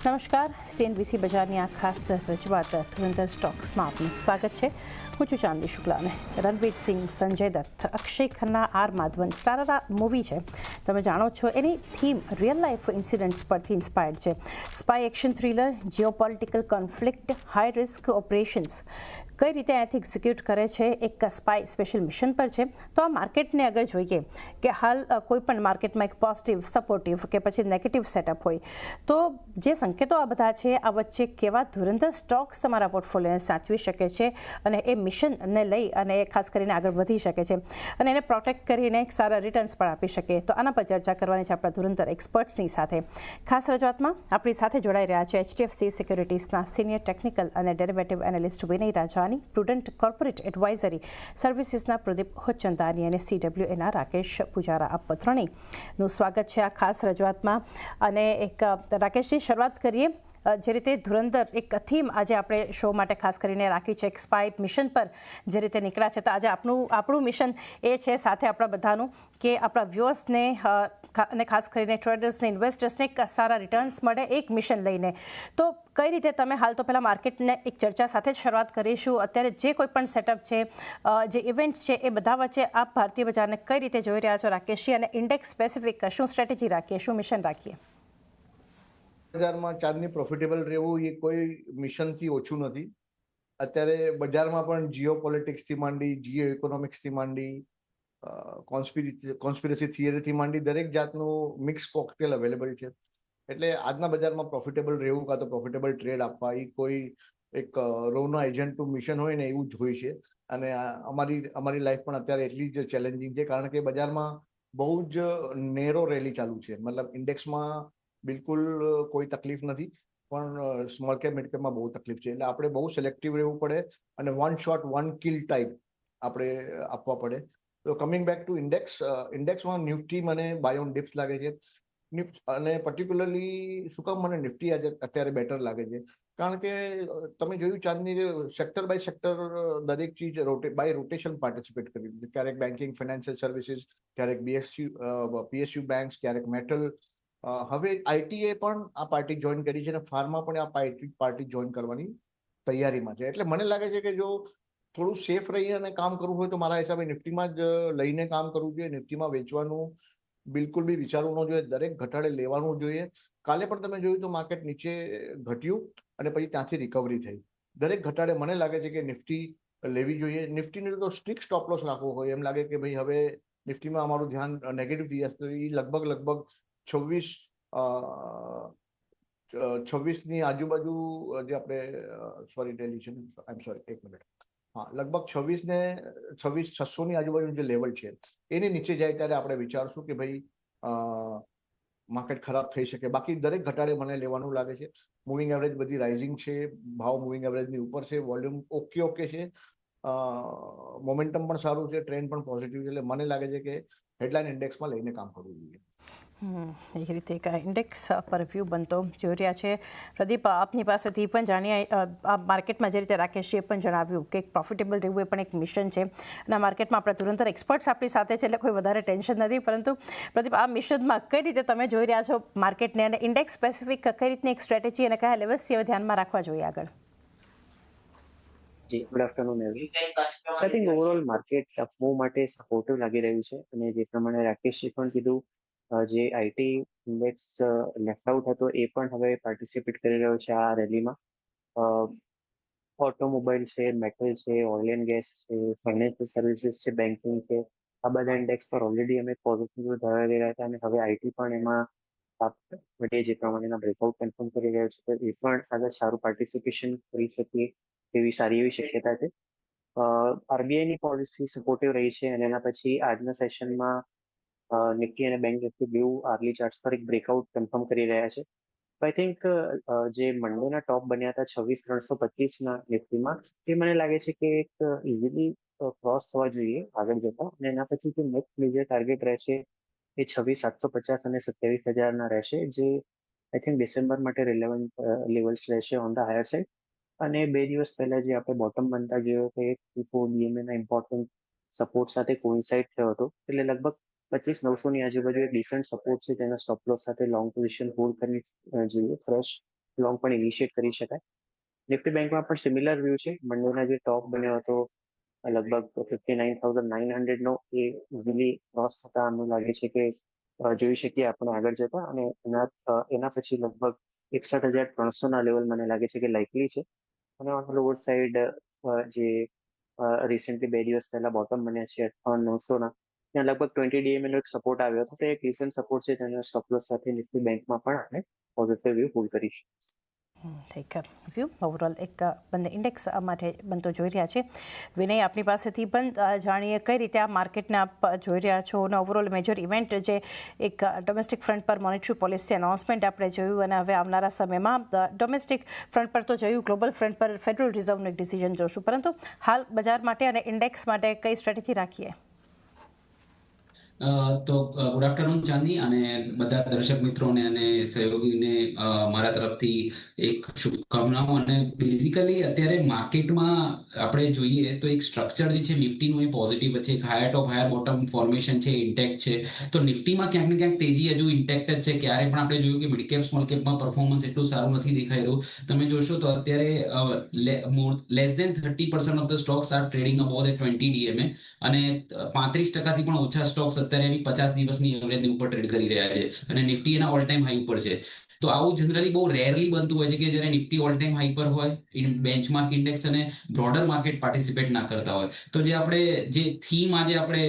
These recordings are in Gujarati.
નમસ્કાર સીએનબીસી બજારની આ ખાસ રજૂઆત ધુરંધર સ્ટોક્સમાં આપનું સ્વાગત છે. હું છું ચાંદી શુક્લા અને Ranveer Singh Sanjay Dutt, Akshaye Khanna, R Madhavan star movie છે. તમે જાણો છો, એની થીમ રિયલ લાઈફ ઇન્સિડન્ટ્સ પરથી ઇન્સ્પાયર્ડ છે. Spy action thriller geopolitical conflict high risk operations કઈ રીતે અહીંયાથી એક્ઝિક્યુટ કરે છે, એક સ્પાય સ્પેશિયલ મિશન પર છે. તો આ માર્કેટને અગર જોઈએ કે હાલ કોઈ પણ માર્કેટમાં એક પોઝિટિવ સપોર્ટિવ કે પછી નેગેટિવ સેટઅપ હોય. તો જે સંકેતો આ બધા છે, આ વચ્ચે કેવા ધુરંધર સ્ટોક્સ તમારા પોર્ટફોલિયોને સાચવી શકે છે અને એ મિશનને લઈ અને એ ખાસ કરીને આગળ વધી શકે છે. અને એને પ્રોટેક્ટ કરીને એક સારા રિટર્ન્સ પણ આપી શકે. તો આના પર ચર્ચા કરવાની છે આપણા ધુરંધર એક્સપર્ટ્સની સાથે. ખાસ રજૂઆતમાં આપણી સાથે જોડાઈ રહ્યા છે એચડીએફસી સિક્યુરિટીઝના સિનિયર ટેકનિકલ અને derivative analyst Vinay Rajani prudent corporate advisory સર્વિસીસના Pradeep Hotchandani અને સીડબ્લ્યુએના રાકેશ પૂજારા આ ત્રણેયનું સ્વાગત છે આ ખાસ રજૂઆતમાં. અને એક, રાકેશજી, શરૂઆત કરીએ. જે રીતે ધુરંધર એક થીમ આજે આપણે શો માટે ખાસ કરીને રાખી છે, એક સ્પાય મિશન પર જે રીતે નીકળ્યા છે. તો આજે આપણું આપણું મિશન એ છે સાથે આપણા બધાનું કે આપણા વ્યુઅર્સને અને ખાસ કરીને ટ્રેડર્સને ઇન્વેસ્ટર્સને સારા રિટર્ન્સ મળે, એક મિશન લઈને. તો કઈ રીતે તમે હાલ તો પહેલાં માર્કેટને એક ચર્ચા સાથે જ શરૂઆત કરીશું. અત્યારે જે કોઈ પણ સેટઅપ છે જે ઇવેન્ટ છે, એ બધા વચ્ચે આપ ભારતીય બજારને કઈ રીતે જોઈ રહ્યા છો રાકેશજી? અને ઇન્ડેક્સ સ્પેસિફિક શું સ્ટ્રેટેજી રાખીએ શું મિશન રાખીએ. બજારમાં ચાંદની પ્રોફિટેબલ રહેવું એ કોઈ મિશનથી ઓછું નથી. અત્યારે બજારમાં પણ જીઓ પોલિટિક્સથી માંડી જીઓ ઇકોનોમિક્સથી માંડી કોન્સ્પિરસી થિયરીથી માંડી દરેક જાતનું મિક્સ કોકટેલ અવેલેબલ છે. એટલે આજના બજારમાં પ્રોફિટેબલ રહેવું કાં તો પ્રોફિટેબલ ટ્રેડ આપવા એ કોઈ એક રોના એજન્ટનું મિશન હોય ને એવું જ હોય છે. અને અમારી અમારી લાઈફ પણ અત્યારે એટલી જ ચેલેન્જિંગ છે, કારણ કે બજારમાં બહુ જ નેરો રેલી ચાલુ છે. મતલબ ઇન્ડેક્સમાં બિલકુલ કોઈ તકલીફ નથી, પણ સ્મોલ કેપ મિડ કેપમાં બહુ તકલીફ છે. એટલે આપણે બહુ સિલેક્ટિવ રહેવું પડે અને one shot one kill type આપણે આપવા પડે. તો કમિંગ બેક ટુ ઇન્ડેક્સ ઇન્ડેક્સમાં નિફ્ટી મને બાય ડિપ્સ લાગે છે. નિફ્ટ અને પર્ટિક્યુલરલી શું કામ મને નિફ્ટી આજે અત્યારે બેટર લાગે છે? કારણ કે તમે જોયું ચાંદની સેક્ટર બાય સેક્ટર દરેક ચીજ રોટે બાય રોટેશન પાર્ટિસિપેટ કરી છે. ક્યારેક બેન્કિંગ ફાઇનાન્શિયલ સર્વિસીસ ક્યારેક બીએસયુ પીએસયુ બેંક્સ ક્યારેક મેટલ હવે આઈટીએ પણ આ પાર્ટી જોઈન કરી છે અને ફાર્મા પણ આ પાર્ટી જોઈન કરવાની તૈયારીમાં છે. એટલે મને લાગે છે કે જો થોડું સેફ રહી અને કામ કરવું હોય તો મારા હિસાબે નિફ્ટીમાં જ લઈને કામ કરવું જોઈએ. નિફ્ટીમાં વેચવાનું બિલકુલ બી વિચારવું ન જોઈએ. દરેક ઘટાડે લેવાનું જોઈએ. કાલે પણ તમે જોયું તો માર્કેટ નીચે ઘટ્યું અને પછી ત્યાંથી રિકવરી થઈ. દરેક ઘટાડે મને લાગે છે કે નિફ્ટી લેવી જોઈએ. નિફ્ટીને તો સ્ટ્રિક્ટ સ્ટોપ લોસ રાખવો હોય. એમ લાગે કે ભાઈ હવે નિફ્ટીમાં અમારું ધ્યાન નેગેટિવ થઈ જશે. એ લગભગ લગભગ છવ્વીસ છવ્વીસની આજુબાજુ જે આપણે સોરી છે આઈ એમ સોરી એક મિનિટ હા, લગભગ છવ્વીસ ને, છવ્વીસ છસો ની આજુબાજુ જે લેવલ છે, એની નીચે જાય ત્યારે આપણે વિચારશું કે ભાઈ માર્કેટ ખરાબ થઈ શકે. બાકી દરેક ઘટાડે મને લેવાનું લાગે છે. મૂવિંગ એવરેજ બધી રાઇઝિંગ છે, ભાવ મૂવિંગ એવરેજની ઉપર છે વોલ્યુમ ઓકે ઓકે છે. મોમેન્ટમ પણ સારું છે ટ્રેન્ડ પણ પોઝિટિવ છે. એટલે મને લાગે છે કે હેડલાઇન ઇન્ડેક્સમાં લઈને કામ કરવું જોઈએ. એ રીતે એક ઇન્ડેક્સ પર વ્યૂ બનતો જોઈ રહ્યા છે. પ્રદીપ આપની પાસેથી પણ જાણીએ આ માર્કેટમાં જે રીતે રાકેશજીએ પણ જણાવ્યું કે એક પ્રોફિટેબલ રહેવું એ પણ એક મિશન છે. અને આ માર્કેટમાં આપણે તુરંત એક્સપર્ટ્સ આપણી સાથે છે એટલે કોઈ વધારે ટેન્શન નથી. પરંતુ પ્રદીપ આ મિશનમાં કઈ રીતે તમે જોઈ રહ્યા છો માર્કેટને અને ઇન્ડેક્સ સ્પેસિફિક કઈ રીતની એક સ્ટ્રેટેજી અને કયા લેવલ્સ છે ધ્યાનમાં રાખવા જોઈએ આગળ? જી good afternoon every I think overall market move માટે સપોર્ટિવ લાગી રહ્યું છે. અને જે પ્રમાણે રાકેશજી પણ કીધું જે આઈટી ઇન્ડેક્સ લેફ્ટ આઉટ હતો, એ પણ હવે પાર્ટિસિપેટ કરી રહ્યો છે આ રેલીમાં ઓટોમોબાઈલ છે મેટલ છે ઓઇલ એન્ડ ગેસ છે ફાઇનાન્શિયલ સર્વિસીસ છે બેન્કિંગ છે. આ બધા ઇન્ડેક્સ પર ઓલરેડી અમે પોઝિટિવ ધરાવી રહ્યા હતા અને હવે આઈટી પણ એમાં આપણે જે પ્રમાણેના બ્રેકઆઉટ કન્ફર્મ કરી રહ્યો છે, તો એ પણ આગળ સારું પાર્ટિસિપેશન કરી શકીએ એવી સારી એવી શક્યતા છે. આરબીઆઈની પોલિસી સપોર્ટિવ રહી છે અને એના પછી આજના સેશનમાં નિફ્ટી અને બેંક નિફ્ટી બેઉ આર્લી ચાર્ટ્સ પર એક બ્રેકઆઉટ કન્ફર્મ કરી રહ્યા છે. આઈ થિંક જે મંડેના ટોપ બન્યા હતા છવ્વીસ ત્રણસો પચીસના નિફ્ટીમાં એ મને લાગે છે કે એક ઇઝીલી ક્રોસ થવા જોઈએ આગળ જતા અને એના પછી જે નેક્સ્ટ મેજર ટાર્ગેટ રહેશે એ છવ્વીસ સાતસો પચાસ અને સત્યાવીસ હજારના રહેશે, જે આઈ થિંક ડિસેમ્બર માટે રિલેવન્ટ લેવલ્સ રહેશે ઓન ધ હાયર સાઇડ અને બે દિવસ પહેલા જે આપણે બોટમ બનતા જોયો કે ફોર ડીએમએ ના ઇમ્પોર્ટન્ટ સપોર્ટ સાથે કોઇન્સાઇડ થયો હતો. એટલે લગભગ પચીસ નવસો ની આજુબાજુ એક ડિસન્ટ સપોર્ટ છે તેના સ્ટોપ લોસ સાથે લોંગ પોઝિશન હોલ્ડ કરવી જોઈએ. ફ્રેશ લોંગ પણ ઇનિશિયેટ કરી શકાય. નિફ્ટી બેંકમાં પણ સિમિલર વ્યૂ છે. મંડેના જે ટોપ બન્યો હતો લગભગ ફિફ્ટી નાઇન થાઉઝન્ડ નાઇન હંડ્રેડનો એ ઇઝીલી ક્રોસ થતા અમને લાગે છે કે જોઈ શકીએ આપણે આગળ જતા. અને એના એના પછી લગભગ એકસઠ હજાર ત્રણસોના લેવલ મને લાગે છે કે લાઇકલી છે. અને ઓન લોવર સાઈડ જે રિસેન્ટલી બે દિવસ પહેલા બોટમ બન્યા છે અઠાવન નવસોના ત્યાં લગભગ ટ્વેન્ટી ડીએમએલ સપોર્ટ આવ્યો હતો. તો એક રિસન્ટ સપોર્ટ છે તેના સ્ટોપલોસ સાથે નિફ્ટી બેંકમાં પણ આપણે પોઝિટિવ વ્યૂ હોલ્ડ કરીશું ઠીક વ્યૂ ઓવરઓલ એક બંને ઇન્ડેક્સ માટે બનતો જોઈ રહ્યા છે. વિનય, આપની પાસેથી પણ જાણીએ કઈ રીતે આ માર્કેટને આપ જોઈ રહ્યા છો અને ઓવરઓલ મેજર ઇવેન્ટ જે એક ડોમેસ્ટિક ફ્રન્ટ પર મોનિટરી પોલિસી અનાઉન્સમેન્ટ આપણે જોયું અને હવે આવનારા સમયમાં ડોમેસ્ટિક ફ્રન્ટ પર તો જોયું ગ્લોબલ ફ્રન્ટ પર ફેડરલ રિઝર્વનું એક ડિસિઝન જોશું. પરંતુ હાલ બજાર માટે અને ઇન્ડેક્સ માટે કઈ સ્ટ્રેટેજી રાખીએ? તો ગુડ આફ્ટરનૂન ચાંદી, અને બધા દર્શક મિત્રોને અને સહયોગીને મારા તરફથી એક શુભકામનાઓ. અને બેઝિકલી અત્યારે માર્કેટમાં આપણે જોઈએ તો એક સ્ટ્રક્ચર જે છે, નિફ્ટીનું એ પોઝિટિવ છે. એક higher top higher bottom formation છે ઇન્ટેક્ટ છે. તો નિફ્ટીમાં ક્યાંક ને ક્યાંક તેજી હજુ ઇન્ટેક્ટ જ છે. ક્યારે પણ આપણે જોયું કે મિડ કેપ સ્મોલ કેપમાં પરફોર્મન્સ એટલું સારું નથી દેખાઈ રહ્યું. તમે જોશો તો અત્યારે less than thirty percent of the stocks are trading above the twenty DMA અને પાંત્રીસ ટકાથી પણ ઓછા સ્ટોક્સ અત્યારે એની પચાસ દિવસની એવરેજની ઉપર ટ્રેડ કરી રહ્યા છે. અને નિફ્ટી એના ઓલ ટાઈમ હાઈ ઉપર છે. તો આવું જનરલી બહુ રેરલી બનતું હોય છે કે જ્યારે નિફ્ટી ઓલ ટાઈમ હાઈ પર હોય બેન્ચમાર્ક ઇન્ડેક્સ અને બ્રોડર માર્કેટ પાર્ટિસિપેટ ના કરતા હોય. તો જે આપણે, જે થીમ આજે આપણે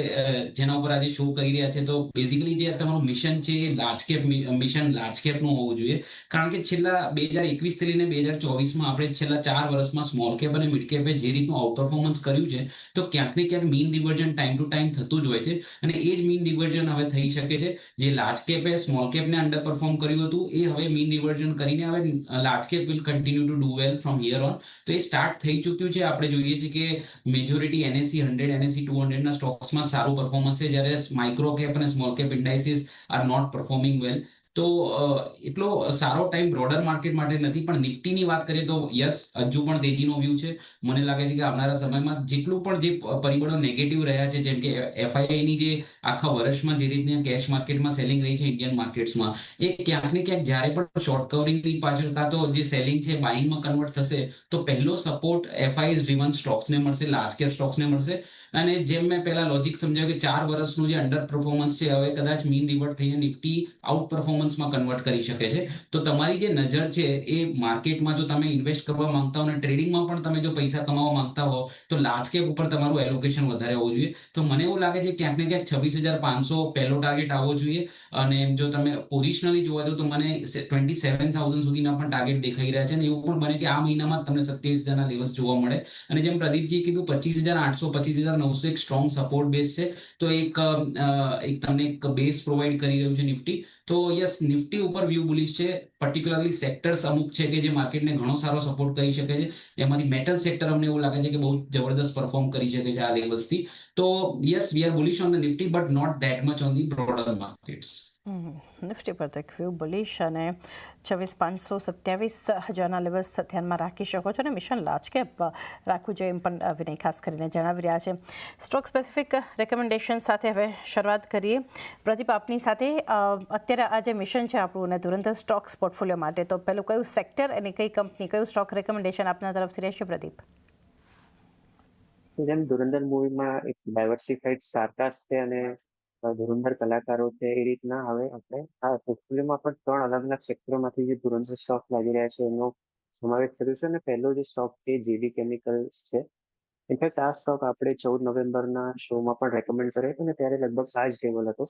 જેના ઉપર આજે શો કરી રહ્યા છે, તો બેઝિકલી જે તમારું મિશન છે એ લાર્જ કેપ મિશન લાર્જ કેપનું હોવું જોઈએ. કારણ કે છેલ્લા બે હજાર એકવીસથી લઈને બે હજાર ચોવીસમાં આપણે છેલ્લા ચાર વર્ષમાં સ્મોલ કેપ અને મિડ કેપે જે રીતનું આઉટ પરફોર્મન્સ કર્યું છે, તો ક્યાંક ને ક્યાંક mean divergence time to time થતું જ હોય છે. અને એ જ મીન ડિવર્જન હવે થઈ શકે છે. જે લાર્જ કેપે સ્મોલ કેપને અંડર પરફોર્મ કર્યું હતું, એ હવે મીન રિવર્ઝન કરીને હવે large cap will continue to do well from here on તો એ સ્ટાર્ટ થઈ ચૂક્યું છે. આપણે જોઈએ છીએ કે majority NSC hundred NSC two હંડ્રેડના સ્ટોક્સમાં સારું પરફોર્મન્સ છે. જ્યારે માઇક્રો કેપ અને small cap indices are not performing well તો એટલો સારો ટાઈમ બ્રોડર માર્કેટ માટે નથી, પણ નિફ્ટીની વાત કરીએ તો યસ હજુ પણ તેજીનો વ્યૂ છે. મને લાગે છે કે આવનારા સમયમાં જેટલું પણ જે પરિબળો નેગેટિવ રહ્યા છે, જેમ કે એફઆઈઆઈની જે આખા વર્ષમાં જે રીતની કેશ માર્કેટમાં સેલિંગ રહી છે ઇન્ડિયન માર્કેટ્સમાં એ ક્યાંક ને ક્યાંક જ્યારે પણ શોર્ટ કવરિંગની પાછળ કાં તો જે સેલિંગ છે બાઇંગમાં કન્વર્ટ થશે, તો પહેલો સપોર્ટ એફઆઈ ડ્રીવન સ્ટોક્સને મળશે લાર્જ કેપ સ્ટોક્સને મળશે. અને જેમ મેં પહેલા લોજિક સમજાવ્યું કે ચાર વર્ષનું જે અંડર પરફોર્મન્સ છે, હવે કદાચ મીન રિવર્ટ થઈને નિફ્ટી આઉટ પરફોર્મન્સમાં કન્વર્ટ કરી શકે છે. તો તમારી જે નજર છે, એ માર્કેટમાં જો તમે ઇન્વેસ્ટ કરવા માંગતા હો અને ટ્રેડિંગમાં પણ તમે જો પૈસા કમાવા માંગતા હો, તો લાર્જ કેપ ઉપર તમારું એલોકેશન વધારે હોવું જોઈએ. તો મને એવું લાગે છે ક્યાંક ને ક્યાંક છવ્વીસ હજાર પાંચસો પહેલો ટાર્ગેટ આવવો જોઈએ. અને જો તમે પોઝિશનલી જોવા જાઓ તો મને ટ્વેન્ટી સેવન થાઉઝન્ડ સુધીના પણ ટાર્ગેટ દેખાઈ રહ્યા છે અને એવું પણ બને કે આ મહિનામાં તમને સત્યાવીસ હજારના લેવલ્સ જોવા મળે. અને જેમ પ્રદીપજીએ કીધું, પચીસ હજાર આઠસો, પચીસ હજાર નવસો એક સ્ટ્રોંગ સપોર્ટ બેઝ છે. તો એક એક તમને એક બેઝ પ્રોવાઈડ કરી રહ્યું છે નિફ્ટી. તો યસ, નિફ્ટી ઉપર વ્યૂ બુલિશ છે. પર્ટિક્યુલરલી સેક્ટર્સ અમુક છે કે જે માર્કેટને ઘણો સારો સપોર્ટ કરી શકે છે. એમાંથી મેટલ સેક્ટર અમને એવું લાગે છે કે બહુ જબરદસ્ત પરફોર્મ કરી શકે છે આ લેવલ્સથી તો yes we are bullish on the Nifty but not that much on the broader markets Nifty પર તો વ્યૂ બુલિશ અને છવ્વીસ પાંચસો સત્યાવીસ હજારના લેવલ્સ ધ્યાનમાં રાખી શકો છો અને મિશન લાર્જ કેપ રાખવું જોઈએ એમ પણ વિનય ખાસ કરીને જણાવી રહ્યા છે સ્ટોક સ્પેસિફિક રેકમેન્ડેશન સાથે હવે શરૂઆત કરીએ પ્રદીપ આપની સાથે અત્યારે આ જે મિશન છે આપણું અને ધુરંધર સ્ટોક્સ પોર્ટફોલિયો માટે તો પેલું કયું સેક્ટર અને કઈ કંપની કયું સ્ટોક રેકમેન્ડેશન આપના તરફથી રહેશે પ્રદીપ જેમ ધુરંધર મૂવીમાં એક ડાયવર્સિફાઈડ સ્ટારકાસ્ટ છે અને ધુરંધર કલાકારો છે એ રીતના હવે આપણે આ પોર્ટફોલિયોમાં પણ ત્રણ અલગ અલગ સેક્ટરમાંથી જે ધુરંધર સ્ટોક લાગી રહ્યા છે એનો સમાવેશ કર્યો છે અને પહેલો જે સ્ટોક છે જેબી કેમિકલ્સ છે. ઇનફેક્ટ આ સ્ટોક આપણે ચૌદ નવેમ્બરના શોમાં પણ રેકમેન્ડ કર્યો હતો અને ત્યારે લગભગ આ જ લેવલ હતો.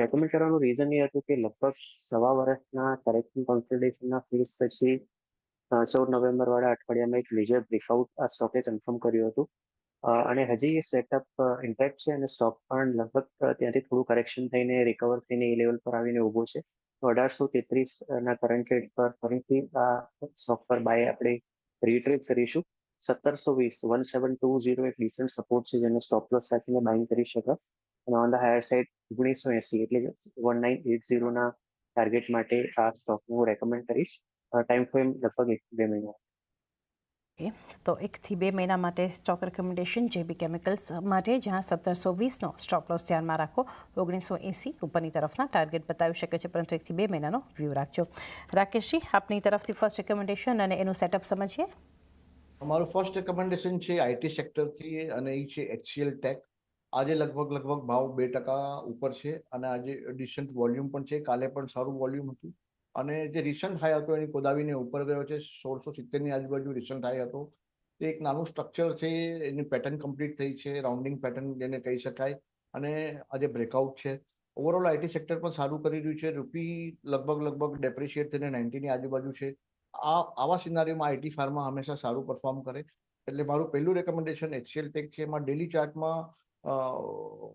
રેકમેન્ડ કરવાનું રીઝન એ હતું કે લગભગ સવા વર્ષના કરેક્શન કોન્સલ્ટેશનના ફીસ પછી ચૌદ નવેમ્બર વાળા અઠવાડિયામાં એક મેજર બ્રેકઆઉટ આ સ્ટોકે કન્ફર્મ કર્યું હતું. અને હજી સેટઅપ ઇન્ટેક્ટ છે અને સ્ટોક પણ લગભગ ત્યાંથી થોડું કરેક્શન થઈને રિકવર થઈને એ લેવલ પર આવીને ઊભો છે. તો અઢારસો તેત્રીસ ના કરંટ રેટ પર ફરીથી આ સ્ટોક પર બાય આપણે રીટ્રેડ કરીશું. સત્તરસો વીસ વન સેવન ટુ ઝીરો એક ડિસન્ટ સપોર્ટ છે જેને સ્ટોપ લોસ રાખીને બાઇંગ કરી શકાય અને ઓન ધ હાયર સાઇડ ઓગણીસો એસી એટલે વન નાઇન એટ ઝીરોના ટાર્ગેટ માટે આ સ્ટોકને હું રેકમેન્ડ કરીશ. ટાઈમ ફ્રેમ લગભગ એક બે મહિના. ઓકે. તો એકથી બે મહિના માટે સ્ટોક રેકમેન્ડેશન જેબી કેમિકલ્સ માટે, જ્યાં સત્તરસો વીસનો સ્ટોપ લોસ ધ્યાનમાં રાખો ઓગણીસો એંસી ઉપરની તરફના ટાર્ગેટ બતાવી શકે છે. પરંતુ એકથી બે મહિનાનો વ્યૂ રાખજો. રાકેશજી, આપની તરફથી ફર્સ્ટ રેકમેન્ડેશન અને એનું સેટઅપ સમજીએ? અમારું ફર્સ્ટ રેકમેન્ડેશન છે આઈટી સેક્ટરથી અને એ છે એચસીએલ ટેક આજે લગભગ લગભગ ભાવ બે ટકા ઉપર છે અને આજે ડિસન્ટ વોલ્યુમ પણ છે. કાલે પણ સારું વોલ્યુમ હતું. અને જે રિસન્ટ હાઈ હતો એની કોદાવીને ઉપર ગયો છે, સોળસો સિત્તેરની આજુબાજુ રિસન્ટ હાઈ હતો. તે એક નાનું સ્ટ્રક્ચર છે, એની પેટર્ન કમ્પ્લીટ થઈ છે રાઉન્ડિંગ પેટર્ન જેને કહી શકાય. અને આજે બ્રેકઆઉટ છે. ઓવરઓલ આઈટી સેક્ટર પણ સારું કરી રહ્યું છે. રૂપી લગભગ લગભગ ડેપ્રિશિએટ થઈને નાઇન્ટીની આજુબાજુ છે. આ, આવા સિનારીઓમાં આઈટી ફાર્મા હંમેશા સારું પરફોર્મ કરે. એટલે મારું પહેલું રેકમેન્ડેશન એચસીએલ ટેક છે. એમાં ડેલી ચાર્ટમાં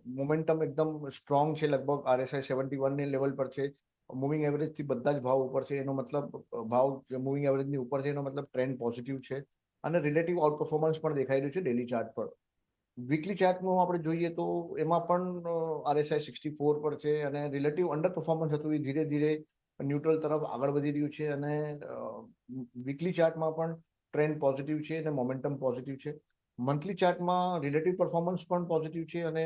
મોમેન્ટમ એકદમ સ્ટ્રોંગ છે. લગભગ આરએસઆઈ સેવન્ટી વનની લેવલ પર છે. મૂવિંગ એવરેજથી બધા જ ભાવ ઉપર છે, એનો મતલબ ભાવ મૂવિંગ એવરેજની ઉપર છે, એનો મતલબ ટ્રેન્ડ પોઝિટિવ છે. અને રિલેટિવ આઉટ પરફોર્મન્સ પણ દેખાઈ રહ્યું છે ડેલી ચાર્ટ પર. વીકલી ચાર્ટનું આપણે જોઈએ તો એમાં પણ આરએસઆઈ સિક્સટી ફોર પર છે અને રિલેટિવ અંડર પરફોર્મન્સ હતું એ ધીરે ધીરે ન્યુટ્રલ તરફ આગળ વધી રહ્યું છે અને વીકલી ચાર્ટમાં પણ ટ્રેન્ડ પોઝિટિવ છે અને મોમેન્ટમ પોઝિટિવ છે. મંથલી ચાર્ટમાં રિલેટિવ પરફોર્મન્સ પણ પોઝિટિવ છે અને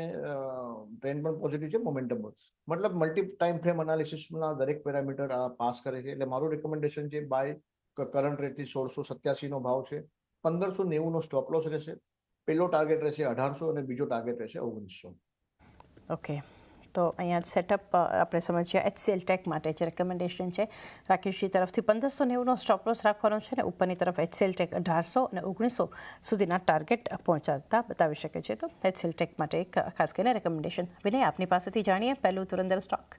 ટ્રેન્ડ પણ પોઝિટિવ છે મોમેન્ટમ મતલબ મલ્ટી ટાઈમ ફ્રેમ એનાલિસિસના દરેક પેરામીટર આ પાસ કરે છે. એટલે મારું રેકમેન્ડેશન છે બાય કરંટ રેટથી સોળસો સત્યાસીનો ભાવ છે. પંદરસો નેવુંનો સ્ટોપ લોસ રહેશે. પહેલો ટાર્ગેટ રહેશે અઢારસો અને બીજો ટાર્ગેટ રહેશે ઓગણીસો ઓકે તો અહીંયા સેટઅપ આપણે સમજીએ એચસીએલ ટેક માટે જે રેકમેન્ડેશન છે, રાકેશજી તરફથી પંદરસો નેવુંનો સ્ટોપ લોસ રાખવાનો છે ને ઉપરની તરફ એચસીએલ ટેક અઢારસો અને ઓગણીસો સુધીના ટાર્ગેટ પહોંચાડતા બતાવી શકે છે. તો એચસીએલ ટેક માટે એક ખાસ કરીને રેકમેન્ડેશન વિનય, આપની પાસેથી જાણીએ પહેલું ધુરંધર સ્ટોક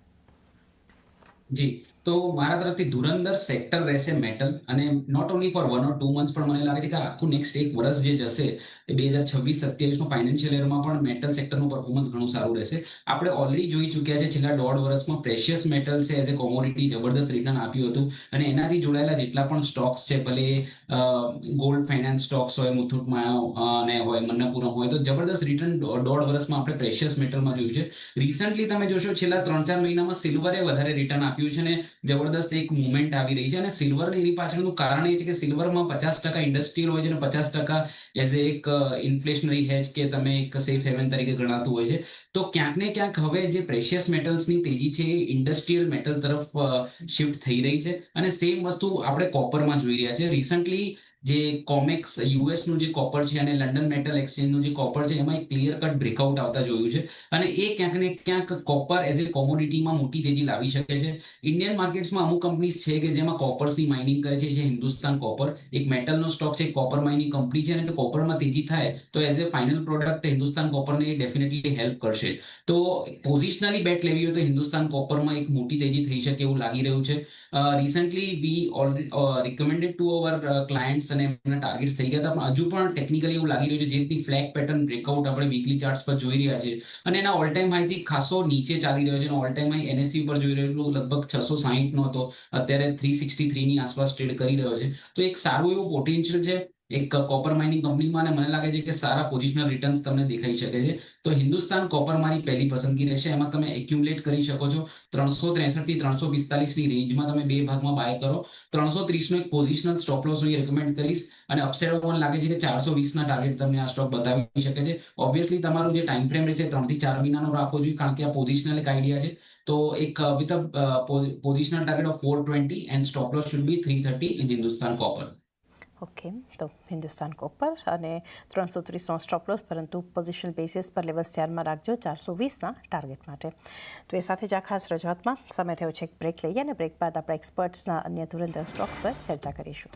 જી. તો મારા તરફથી ધુરંધર સેક્ટર રહેશે મેટલ અને not only for one or two months પણ મને લાગે છે કે આખું નેક્સ્ટ એક વર્ષ જે જશે એ બે હજાર છવ્વીસ સત્યાવીસનું ફાઇનાન્શિયલ યરમાં પણ મેટલ સેક્ટરનું પરફોર્મન્સ ઘણું સારું રહેશે. આપણે ઓલરેડી જોઈ ચૂક્યા છે, છેલ્લા દોઢ વર્ષમાં પ્રેશિયસ મેટલ્સે એઝ એ કોમોડિટી જબરદસ્ત રિટર્ન આપ્યું હતું અને એનાથી જોડાયેલા જેટલા પણ સ્ટોક્સ છે, ભલે ગોલ્ડ ફાઇનાન્સ સ્ટોક્સ હોય, મુથુટ અને હોય, મન્નાપુરમ હોય, તો જબરદસ્ત રિટર્ન દોઢ વર્ષમાં આપણે પ્રેશિયસ મેટલમાં જોયું છે. રિસન્ટલી તમે જોશો, છેલ્લા ત્રણ ચાર મહિનામાં સિલ્વરે વધારે રિટર્ન આપ્યું છે ને જબરદસ્ત એક મુવમેન્ટ આવી રહી છે અને સિલ્વર એની પાછળનું કારણ એ છે કે સિલ્વરમાં પચાસ ટકા ઇન્ડસ્ટ્રીયલ હોય છે અને પચાસ ટકા એઝ એ એક ઇન્ફ્લેશનરી હેજ કે તમે એક સેફ હેવન તરીકે ગણાતું હોય છે. તો ક્યાંક ને ક્યાંક હવે જે પ્રેશિયસ મેટલ્સની તેજી છે એ ઇન્ડસ્ટ્રીયલ મેટલ તરફ શિફ્ટ થઈ રહી છે. અને સેમ વસ્તુ આપણે કોપરમાં જોઈ રહ્યા છે. રિસન્ટલી જે કોમેક્સ યુએસનું જે કોપર છે અને લંડન મેટલ એક્સચેન્જનું જે કોપર છે, એમાં એક ક્લિયર કટ બ્રેકઆઉટ આવતા જોયું છે. અને એ ક્યાંક ને ક્યાંક કોપર એઝ એ કોમોડિટીમાં મોટી તેજી લાવી શકે છે. ઇન્ડિયન માર્કેટ્સમાં અમુક કંપનીઝ છે કે જેમાં કોપર્સની માઇનિંગ કરે છે, જે હિન્દુસ્તાન કોપર એક મેટલનો સ્ટોક છે કોપર માઇનિંગ કંપની છે, અને તે કોપરમાં તેજી થાય, તો as a final product Hindustan કોપરને definitely help કરશે. તો પોઝિશનલી બેટ લેવી હોય તો હિન્દુસ્તાન કોપરમાં એક મોટી તેજી થઈ શકે એવું લાગી રહ્યું છે. Recently we already recommended to our clients અને એમના ટાર્ગેટ્સ થઈ ગયા હતા. પણ હજુ પણ ટેકનિકલી એવું લાગી રહ્યું છે, જે રીતની ફ્લેગ પેટર્ન બ્રેકઆઉટ આપણે વીકલી ચાર્ટ્સ પર જોઈ રહ્યા છે અને એના ઓલ ટાઈમ હાઈથી ખાસો નીચે ચાલી રહ્યો છે. અને ઓલ ટાઈમ હાઈ એનએસસી પર જોઈ રહ્યું લગભગ છસો સાહીઠ નો હતો. અત્યારે થ્રી સિક્સટી થ્રીની આસપાસ ટ્રેડ કરી રહ્યો છે. તો એક સારું એવું પોટેન્શિયલ છે. એક કોપર માઇનિંગ કંપનીમાં અને મને લાગે છે કે સારા પોઝિશનલ રિટર્ન્સ તમને દેખાઈ શકે છે. તો હિન્દુસ્તાન કોપર મારી પહેલી પસંદગી રહેશે. એમાં તમે એક્યુમ્યુલેટ કરી શકો છો. ત્રણસો ત્રેસઠથી ત્રણસો પિસ્તાલીસની રેન્જમાં તમે બે ભાગમાં બાય કરો. ત્રણસો ત્રીસનો એક પોઝિશનલ સ્ટોપ લોસ હું રેકમેન્ડ કરીશ. અને અપસાઇડ પણ લાગે છે કે ચારસો વીસના ટાર્ગેટ તમને આ સ્ટોક બતાવી શકે છે. ઓબ્વિયસલી તમારું જે ટાઈમ ફ્રેમ રહેશે ત્રણથી ચાર મહિનાનો રાખવો જોઈએ, કારણ કે આ પોઝિશનલ એક આઈડિયા છે. તો એક with positional target of four twenty and stop loss should be three thirty in Hindustan Copper okay તો હિન્દુસ્તાન કોપર અને ત્રણસો ત્રીસનો સ્ટોપલોસ પરંતુ પોઝિશન બેસિસ પર લેવલ્સ ધ્યાનમાં રાખજો ચારસો વીસના ટાર્ગેટ માટે. તો એ સાથે જ આ ખાસ રજૂઆતમાં સમય થયો છે એક બ્રેક લઈએ અને બ્રેક બાદ આપણા એક્સપર્ટ્સના અન્ય ધુરંધર સ્ટોક્સ પર ચર્ચા કરીશું.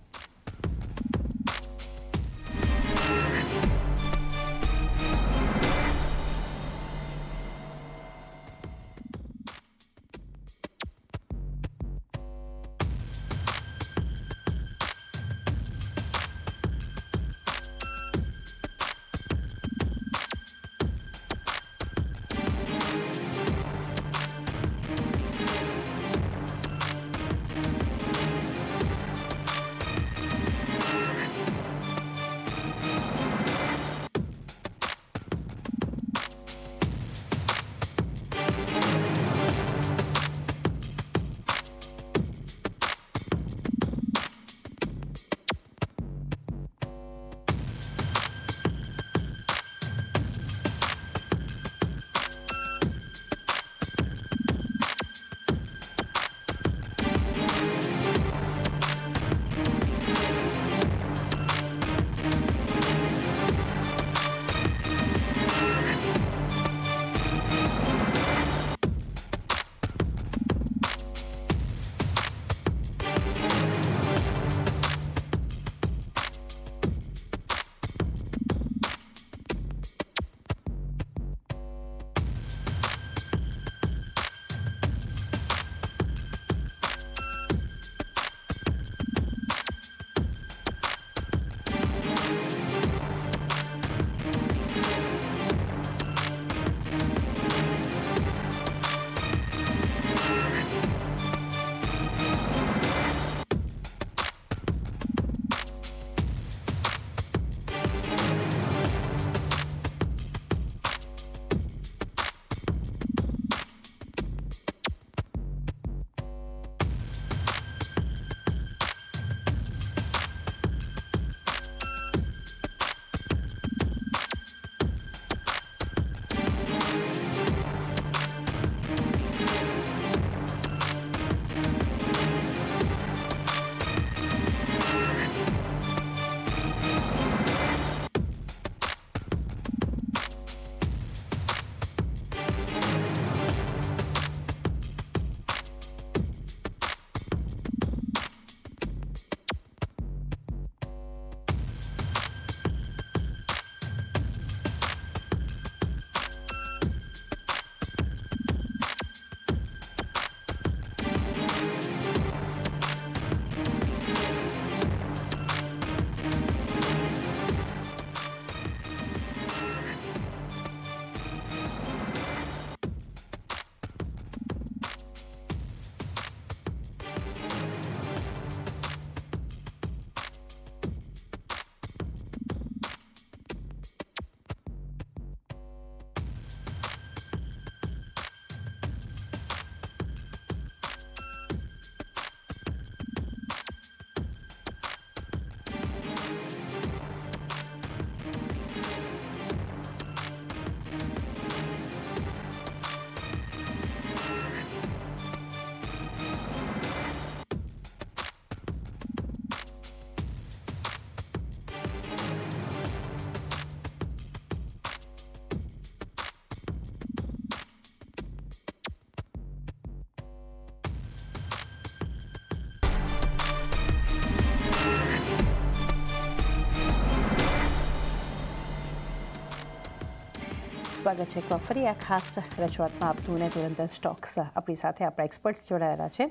સ્વાગત છે ફરી આ ખાસ રજૂઆતમાં આપતું ને ધુરંધર સ્ટોક્સ. આપણી સાથે આપણા એક્સપર્ટ્સ જોડાયેલા છે.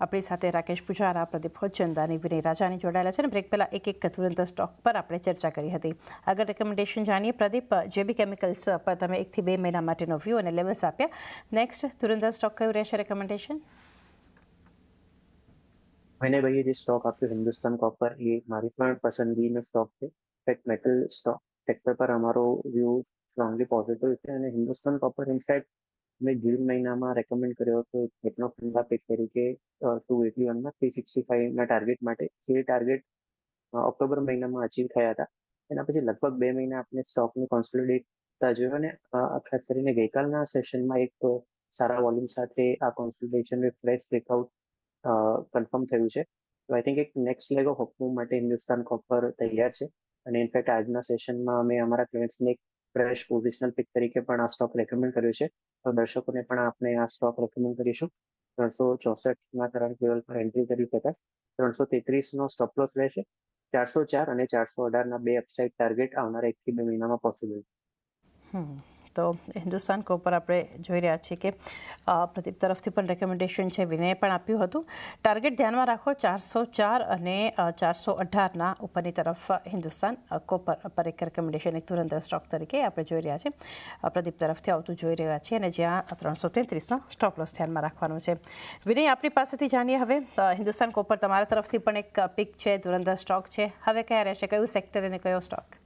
આપણી સાથે રાકેશ પુજારા, પ્રદીપ ચંદાની વિનય રાજાની જોડાયેલા છે અને બ્રેક પહેલાં એક એક ધુરંધર સ્ટોક પર આપણે ચર્ચા કરી હતી. આગળ રેકમેન્ડેશન જાણીએ. પ્રદીપ જેબી કેમિકલ્સ પર તમે એકથી બે મહિના માટેનો વ્યૂ અને લેવલ્સ આપ્યા. નેક્સ્ટ ધુરંધર સ્ટોક કયું રહેશે રેકમેન્ડેશન મને ભાઈએ જે સ્ટોક આપ્યો, હિન્દુસ્તાન કોપર એ મારી પણ પસંદગીનો સ્ટોક છે. ઇનફેક્ટ મેટલ સ્ટોક સેક્ટર પર અમારો વ્યૂ સ્ટ્રોંગલી પોઝિટિવ છે અને હિન્દુસ્તાન કોપર ઇનફેક્ટ મેં જૂન મહિનામાં રેકમેન્ડ કર્યો હતો ટેકનો ફંડા પેક તરીકે ટુ એટી વનમાં થ્રી સિક્સટી ફાઈવના ટાર્ગેટ માટે જે ટાર્ગેટ ઓક્ટોબર મહિનામાં અચીવ થયા હતા. એના પછી લગભગ બે મહિના આપણે સ્ટોકને કોન્સોલિડેટ થતા જોયું અને ખાસ કરીને ગઈકાલના સેશનમાં એક સારા વોલ્યુમ સાથે આ કોન્સોલિડેશન ફ્રેશ બ્રેકઆઉટ કન્ફર્મ થયું છે. તો આઈ થિંક એક next leg of up move માટે હિન્દુસ્તાન કોપર તૈયાર છે. અને ઇનફેક્ટ આજના સેશનમાં અમે અમારા ક્લાયન્ટ્સને એક ફ્રેશ પોઝિશનલ પિક તરીકે પણ આ સ્ટોક રેકમેન્ડ કર્યો છે. તો દર્શકોને પણ આપણે આ સ્ટોક રેકમેન્ડ કરીશું. ત્રણસો ચોસઠના કરંટ લેવલ પર એન્ટ્રી કરી શકાય. ત્રણસો તેત્રીસનો સ્ટોપ લોસ રહેશે. ચારસો ચાર અને ચારસો અઢારના બે અપસાઇડ ટાર્ગેટ આવનારા એકથી બે મહિનામાં પોસિબલ હમ. તો હિન્દુસ્તાન કોપર આપણે જોઈ રહ્યા છીએ કે પ્રદીપ તરફથી પણ રેકમેન્ડેશન છે વિનયે પણ આપ્યું હતું. ટાર્ગેટ ધ્યાનમાં રાખો ચારસો ચાર અને ચારસો અઢારના ઉપરની તરફ હિન્દુસ્તાન કોપર પર એક રેકમેન્ડેશન એક ધુરંધર સ્ટોક તરીકે આપણે જોઈ રહ્યા અ, પ્રદીપ તરફથી આવતું જોઈ રહ્યા છીએ અને જ્યાં ત્રણસો તેત્રીસનો સ્ટોપ લોસ ધ્યાનમાં રાખવાનો છે. વિનય આપણી પાસેથી જાણીએ હવે. હિન્દુસ્તાન કોપર તમારા તરફથી પણ એક પિક છે ધુરંધર સ્ટોક છે. હવે કયા રહેશે કયું સેક્ટર અને કયો સ્ટોક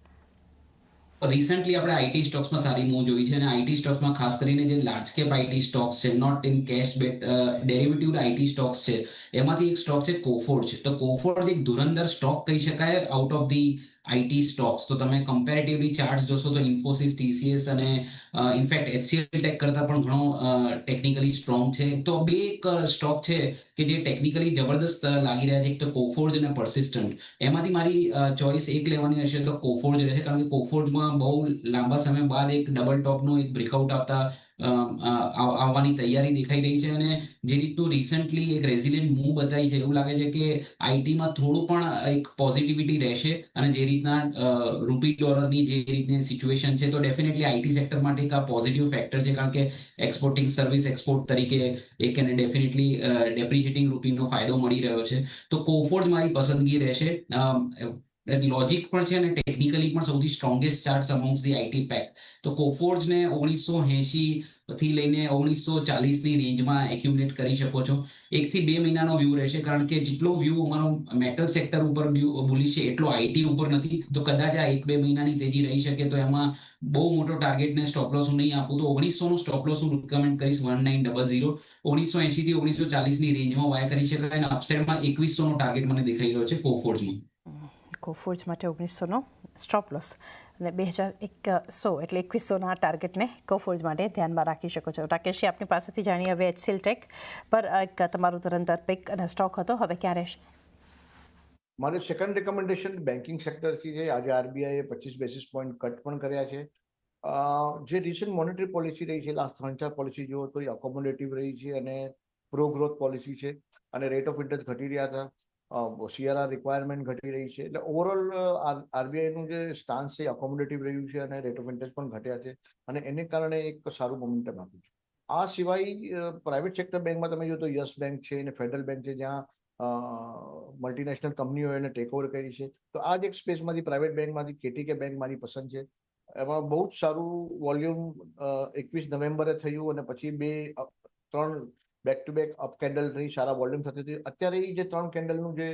રિસન્ટલી આપણે આઈટી સ્ટોક્સમાં સારી મૂવ જોઈ છે અને આઈટી સ્ટોક્સમાં ખાસ કરીને જે લાર્જ કેપ આઈટી સ્ટોક્સ છે not in cash but derivative IT stocks છે, એમાંથી એક સ્ટોક છે કોફોર્ડ છે તો કોફોર્ડ એક ધુરંધર સ્ટોક કહી શકાય out of the IT stocks. તો તમે કમ્પેરેટિવલી ચાર્ટ જોશો તો ઇન્ફોસિસ ટીસીએસ અને ઇનફેક્ટ એચસીએલ ટેક કરતાં પણ ઘણો ટેકનિકલી સ્ટ્રોંગ છે. તો બે એક સ્ટોક છે કે જે ટેકનિકલી જબરદસ્ત લાગી રહ્યા છે. એક તો કોફોર્જ અને પર્સિસ્ટન્ટ એમાંથી મારી ચોઈસ એક લેવાની હશે તો કોફોર્જ રહેશે. કારણ કે કોફોર્જમાં બહુ લાંબા સમય બાદ એક ડબલ ટોપનું એક બ્રેકઆઉટ આપતા આવવાની તૈયારી દેખાઈ રહી છે અને જે રીતનું રિસન્ટલી એક રેઝિલિયન્ટ મૂવ બતાવી છે, એવું લાગે છે કે આઈટીમાં થોડું પણ એક પોઝિટિવિટી રહેશે અને જે રીતના રૂપી ડોલરની જે રીતની સિચ્યુએશન છે, તો ડેફિનેટલી આઈટી સેક્ટર માટે એક આ પોઝિટિવ ફેક્ટર છે, કારણ કે એક્સપોર્ટિંગ સર્વિસ એક્સપોર્ટ તરીકે એક એને ડેફિનેટલી ડેપ્રિશિએટિંગ રૂપીનો ફાયદો મળી રહ્યો છે. તો કોફોર્ડ મારી પસંદગી રહેશે. લોજિક પણ છે અને ટેકનિકલી પણ સૌથી strongest chart amongst the IT pack તો કોફોર્જને ઓગણીસો થી લઈને ઓગણીસો ચાલીસની રેન્જમાં એક્યુમુલેટ કરી શકો છો. એકથી બે મહિનાનો વ્યૂ રહેશે, કારણ કે જેટલો વ્યૂ અમારો મેટલ સેક્ટર ઉપર ભૂલી છે, એટલો આઈટી ઉપર નથી. તો કદાચ આ એક બે મહિનાની તેજી રહી શકે તો એમાં બહુ મોટો ટાર્ગેટ ને સ્ટોપ લોસ હું નહીં આપું. તો ઓગણીસો નું સ્ટોપ લોસ હું રિકમેન્ડ કરીશ વન નાઇન ડબલ ઝીરો ઓગણીસો એંશી થી ઓગણીસો ચાલીસની રેન્જમાં વાય કરી શકાય અને અપસાઇડમાં એકવીસો નો ટાર્ગેટ મને દેખાઈ રહ્યો છે કોફોર્જમાં કોફોર્જ માટે ઓગણીસોનો સ્ટોપ લોસ અને બે હજાર એક સો એટલે એકવીસોના ટાર્ગેટને કોફોર્જ માટે ધ્યાનમાં રાખી શકો છો રાકેશજી આપની પાસેથી જાણીએ હવે એચસીએલ ટેક પર એક તમારું તુરંત પિક અને સ્ટોક હતો હવે ક્યાં રહેશે મારું સેકન્ડ રેકમેન્ડેશન બેન્કિંગ સેક્ટરથી છે આજે આરબીઆઈએ પચીસ બેસિસ પોઈન્ટ કટ પણ કર્યા છે જે રિસન્ટ મોનેટરી પોલિસી રહી છે લાસ્ટ ત્રણ ચાર પોલિસી જુઓ તો એ અકોમોડેટિવ રહી છે અને પ્રો ગ્રોથ પોલિસી છે અને રેટ ઓફ ઇન્ટરેસ્ટ ઘટી રહ્યા હતા સીઆરઆર રિક્વાયરમેન્ટ ઘટી રહી છે. એટલે ઓવરઓલ આરબીઆઈનું જે સ્ટાન્સ છે અકોમોડેટિવ રહ્યું છે અને રેટ ઓફ ઇન્ટરેસ્ટ પણ ઘટ્યા છે અને એને કારણે એક સારું મોમેન્ટમ આપ્યું છે. આ સિવાય પ્રાઇવેટ સેક્ટર બેંકમાં તમે જો તો યસ બેંક છે અને ફેડરલ બેંક છે જ્યાં મલ્ટીનેશનલ કંપનીઓ એને ટેક ઓવર કરી છે. તો આ જ એક સ્પેસમાંથી પ્રાઇવેટ બેંકમાંથી કેટીકે બેંક મારી પસંદ છે. એમાં બહુ જ સારું વોલ્યુમ એકવીસ નવેમ્બરે થયું અને પછી બે ત્રણ back to back up candle થઈ સારા વોલ્યુમ થતી હતી. અત્યારે જે ત્રણ કેન્ડલનું જે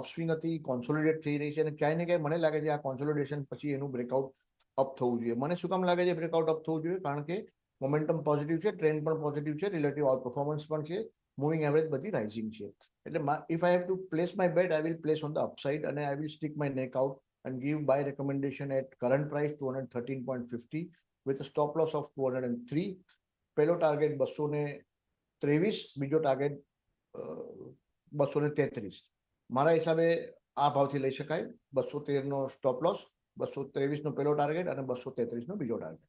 અપસ્વિંગ હતી કોન્સોલિડેટ થઈ રહી છે અને ક્યાંય ને ક્યાંય મને લાગે છે આ કોન્સોલિડેશન પછી એનું બ્રેકઆઉટ અપ થવું જોઈએ. મને શું કામ લાગે છે બ્રેકઆઉટ અપ થવું જોઈએ? કારણ કે મોમેન્ટમ પોઝિટિવ છે ટ્રેન્ડ પણ પોઝિટિવ છે રિલેટિવ આઉટ પરફોર્મન્સ પણ છે મૂવિંગ એવરેજ બધી રાઇઝિંગ છે. એટલે if I have to place my bet I will place on the upside અને I will stick my neck out and give buy recommendation at current price 213.50 with a stop loss of 203 પહેલો ટાર્ગેટ બસો ને ત્રેવીસ બીજો ટાર્ગેટ બસો ને તેત્રીસ. મારા હિસાબે આ ભાવથી લઈ શકાય. બસો તેરનો સ્ટોપ લોસ બસો ત્રેવીસનો પહેલો ટાર્ગેટ અને બસો તેત્રીસનો બીજો ટાર્ગેટ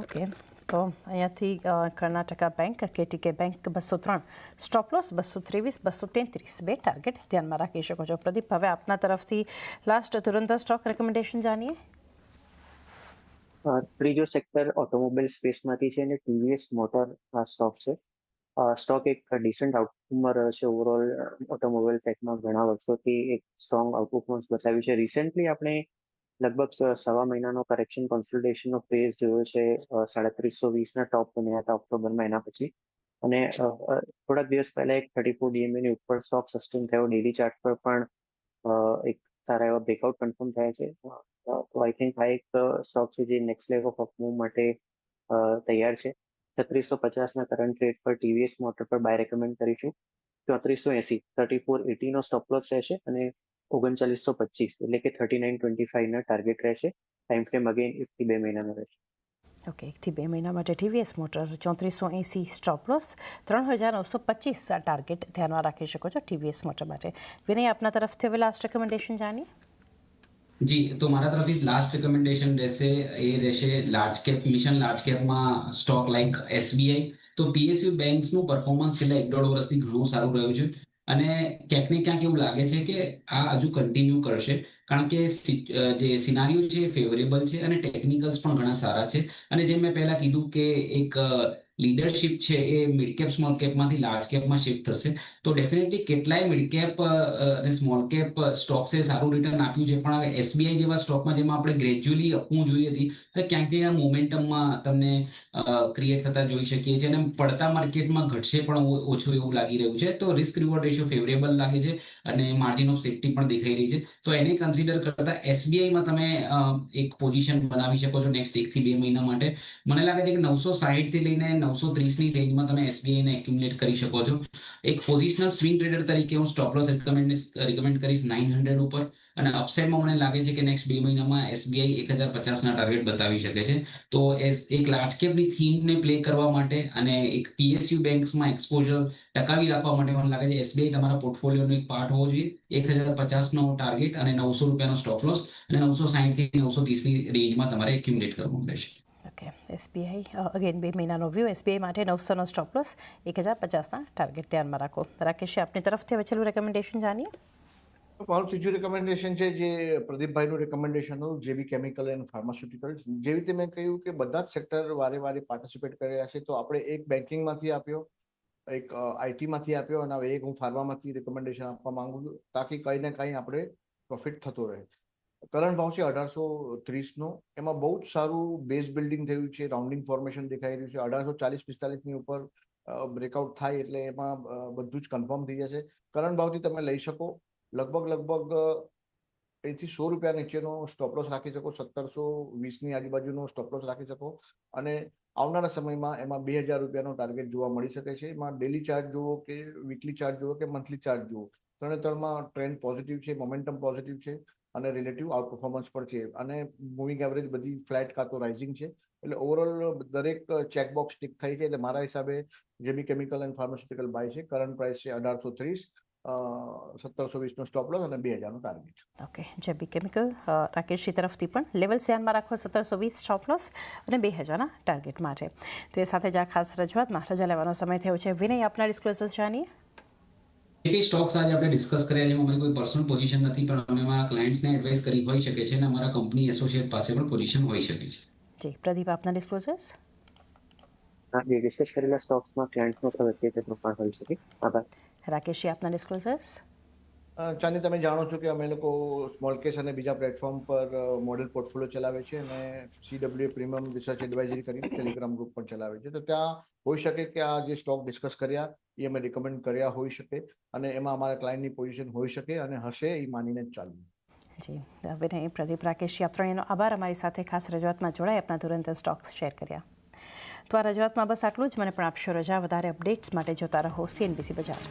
ઓકે તો અહીંયાથી કર્ણાટકા બેંક કેટીકે બેંક બસો ત્રણ. સ્ટોપ લોસ બસો ત્રેવીસ બસો તેત્રીસ. બે ટાર્ગેટ ધ્યાનમાં રાખી શકો છો. પ્રદીપ હવે આપના તરફથી લાસ્ટ તુરંત સ્ટોક રેકમેન્ડેશન જાણીએ. ત્રીજો સેક્ટર ઓટોમોબાઈલ સ્પેસમાંથી છે અને ટીવીએસ મોટર આ સ્ટોક છે. સ્ટોક એક ડિસન્ટ આઉટપુટમાં રહ્યો છે. ઓવરઓલ ઓટોમોબાઈલ ટેકમાં ઘણા વર્ષોથી એક સ્ટ્રોંગ આઉટપુટમાં બતાવ્યું છે. રિસેન્ટલી આપણે લગભગ સવા મહિનાનો કરેક્શન કોન્સલ્ટેશનનો ફેઝ જોયો છે. સાડા ત્રીસો વીસના ટોપ બન્યા હતા ઓક્ટોબરમાં એના પછી. અને થોડાક દિવસ પહેલા એક થર્ટી ફોર ડીએમએની ઉપર સ્ટોક સસ્ટેન થયો. ડેલી ચાર્ટ પર પણ એક સારા એવા બ્રેકઆઉટ કન્ફર્મ થયા છે. તો આઈ થિંક આ એક સ્ટોક છે જે નેક્સ્ટ લેવ ઓફ મૂવ માટે તૈયાર છે. છત્રીસો પચાસના કરંટ રેટ પર ટીવીએસ મોટર પર બાય રેકમેન્ડ કરીશું ચોત્રીસો એસી થર્ટી ફોર એટીનો સ્ટોપ લોસ રહેશે અને ઓગણચાલીસો પચીસ એટલે કે થર્ટી નાઇન ટ્વેન્ટી ફાઈવના ટાર્ગેટ રહેશે. ટાઈમ ફ્રેમ અગેન એકથી બે મહિનાનો રહેશે. ઓકે એકથી બે મહિના માટે ટીવીએસ મોટર ચોત્રીસો એંસી સ્ટોપલોસ ત્રણ હજાર નવસો પચીસ ટાર્ગેટ ધ્યાનમાં રાખી શકો છો ટીવીએસ મોટર માટે. વિનય, આપના તરફથી હવે લાસ્ટ રેકમેન્ડેશન જાણીએ? જી, તો મારા તરફથી લાસ્ટ રિકમેન્ડેશન રહેશે, એ રહેશે લાર્જ કેપ મિશન લાર્જ કેપમાં સ્ટોક લાઇક એસબીઆઈ તો પીએસયુ બેંક્સનું પરફોર્મન્સ છેલ્લા એક દોઢ વર્ષથી ઘણું સારું રહ્યું છે. અને ક્યાંક ને ક્યાંક એવું લાગે છે કે આ હજુ કન્ટિન્યુ કરશે. કારણ કે જે સિનારીઓ છે ફેવરેબલ છે અને ટેકનિકલ્સ પણ ઘણા સારા છે. અને જેમ મેં પહેલા કીધું કે એક લીડરશિપ છે એ મિડ કેપ સ્મોલ કેપમાંથી લાર્જ કેપમાં શિફ્ટ થશે. તો ડેફિનેટલી કેટલાય મિડ કેપ અને સ્મોલ કેપ સ્ટોક્સે સારું રિટર્ન આપ્યું છે. પણ હવે એસબીઆઈ જેવા સ્ટોકમાં જેમાં આપણે ગ્રેજ્યુઅલી અપવું જોઈએ હતી તો ક્યાંક ક્યાંક મોમેન્ટમમાં તમને ક્રિએટ થતા જોઈ શકીએ છીએ. અને પડતા માર્કેટમાં ઘટશે પણ ઓછું એવું લાગી રહ્યું છે. તો રિસ્ક રિવોર્ડ રેશિયો ફેવરેબલ લાગે છે અને માર્જિન ઓફ સેફ્ટી પણ દેખાઈ રહી છે. તો એને કન્સિડર કરતા એસબીઆઈમાં તમે એક પોઝિશન બનાવી શકો છો નેક્સ્ટ એકથી બે મહિના માટે. મને લાગે છે કે નવસો સાહીઠથી લઈને નવસો ત્રીસની રેન્જમાં તમે એસબીઆઈને એક્યુમ્યુલેટ કરી શકો છો. એક પોઝિશનલ સ્વિંગ ટ્રેડર તરીકે હું સ્ટોપ લોસ રિકમેન્ડ રિકમેન્ડ કરીશ નાઇન હંડ્રેડ ઉપર. અને અપસાઇડમાં મને લાગે છે કે નેક્સ્ટ બે મહિનામાં એસબીઆઈ એક હજાર પચાસના ટાર્ગેટ બતાવી શકે છે. તો એસ એક લાર્જ કેપની થીમને પ્લે કરવા માટે અને એક પીએસયુ બેંક્સમાં એક્સપોઝર ટકાવી રાખવા માટે મને લાગે છે એસબીઆઈ તમારા પોર્ટફોલિયોનો એક પાર્ટ હોવો જોઈએ. એક હજાર પચાસનો ટાર્ગેટ અને નવસો રૂપિયાનો સ્ટોપ લોસ અને નવસો સાહીઠથી નવસો ત્રીસની રેન્જમાં તમારે એક્યુમ્યુલેટ કરવું રહેશે. ઓકે એસબીઆઈ અગેન બે મહિનાનો વ્યૂ એસબીઆઈ માટે નવસોનો સ્ટોપ લોસ એક હજાર પચાસના ટાર્ગેટ ધ્યાનમાં રાખો. રાકેશ, આપની તરફથી હવે છેલ્લું રેકમેન્ડેશન જાણીએ? મારું ત્રીજું રેકમેન્ડેશન છે જે પ્રદીપભાઈનું રેકમેન્ડેશન હતું જેવી કેમિકલ એન્ડ ફાર્માસ્યુટિકલ જેવી રીતે મેં કહ્યું કે બધા જ સેક્ટર વારે વારે પાર્ટિસિપેટ કરી રહ્યા છે, તો આપણે એક બેન્કિંગમાંથી આપ્યો, એક આઈટીમાંથી આપ્યો, અને હવે એક હું ફાર્મામાંથી રેકમેન્ડેશન આપવા માંગુ છું, તાકી કંઈ ને કંઈ આપણે પ્રોફિટ થતો રહે. કરંટ ભાવ છે અઢારસો ત્રીસનો. એમાં બહુ જ સારું બેઝ બિલ્ડિંગ થયું છે રાઉન્ડિંગ ફોર્મેશન દેખાઈ રહ્યું છે. અઢારસો ચાલીસ પિસ્તાલીસની ઉપર બ્રેકઆઉટ થાય એટલે એમાં બધું જ કન્ફર્મ થઈ જશે. કરંટ ભાવથી તમે લઈ શકો. લગભગ લગભગ એથી સો રૂપિયા નીચેનો સ્ટોપલોસ રાખી શકો. સત્તરસો વીસની આજુબાજુનો સ્ટોપલોસ રાખી શકો. અને આવનારા સમયમાં એમાં બે હજાર રૂપિયાનો ટાર્ગેટ જોવા મળી શકે છે. એમાં ડેલી ચાર્જ જુઓ કે વીકલી ચાર્જ જુઓ કે મંથલી ચાર્જ જુઓ. ત્રણે ત્રણમાં ટ્રેન્ડ પોઝિટિવ છે મોમેન્ટમ પોઝિટિવ છે. અને રિલેટિવ આઉટ પરફોર્મન્સ પણ છે. અને મૂવિંગ એવરેજ બધી ફ્લેટ કાં તો રાઇઝિંગ છે. એટલે ઓવરઓલ દરેક ચેકબોક્સ ટીક થઈ છે. એટલે મારા હિસાબે JB chemical and pharmaceutical buy છે. કરંટ પ્રાઇસ છે અઢારસો ત્રીસ સત્તરસો વીસનો સ્ટોપ લોસ અને બે હજારનો ટાર્ગેટ ઓકે જે બી કેમિકલ રાકેશજી તરફથી પણ લેવલ ધ્યાનમાં રાખો. સત્તરસો વીસ સ્ટોપ લોસ અને બે હજારના ટાર્ગેટ માટે તો એ સાથે જ આ ખાસ રજૂઆતમાં રજા લેવાનો સમય થયો છે. વિનય, આપના ડિસ્ક્લોઝર્સ જાણીએ? કઈ સ્ટોક્સ આજે આપણે ડિસ્કસ કર્યા છે એમાં અમારી કોઈ પર્સનલ પોઝિશન નથી પણ અમે અમારા ક્લાયન્ટ્સને એડવાઇસ કરી હોઈ શકે છે અને અમારા કંપની એસોસિએટ પાસે પણ પોઝિશન હોઈ શકે છે. જી પ્રદીપ આપના ડિસ્ક્લોઝર્સ હા જે ડિસ્કસ કરેલા સ્ટોક્સમાં ક્લાયન્ટનો પણ વ્યક્તિગત પણ હોઈ શકે. આભાર. રાકેશ આપના ડિસ્ક્લોઝર્સ ચાંદી તમે જાણો છો કે અમે લોકો સ્મોલ કેસ અને બીજા પ્લેટફોર્મ પર મોડેલ પોર્ટફોલિયો ચલાવે છે અને સીડબ્લ્યુ પ્રીમિયમ રિસર્ચ એડવાઇઝરી કરીને ટેલિગ્રામ ગ્રુપ પણ ચલાવે છે. તો ત્યાં હોઈ શકે કે આ જે સ્ટોક ડિસ્કસ કર્યા એ અમે રિકમેન્ડ કર્યા હોઈ શકે અને એમાં અમારા ક્લાયન્ટની પોઝિશન હોઈ શકે અને હશે એ માનીને જ ચાલવું જી વિનય પ્રદીપ રાકેશજી આપ ત્રણેયનો આભાર. અમારી સાથે ખાસ રજૂઆતમાં જોડાઈ આપના તુરંત સ્ટોક્સ શેર કર્યા. તો આ રજૂઆતમાં બસ આટલું જ. મને પણ આપશો રજા. વધારે અપડેટ્સ માટે જોતા રહો. સીએનબીસી બજાર.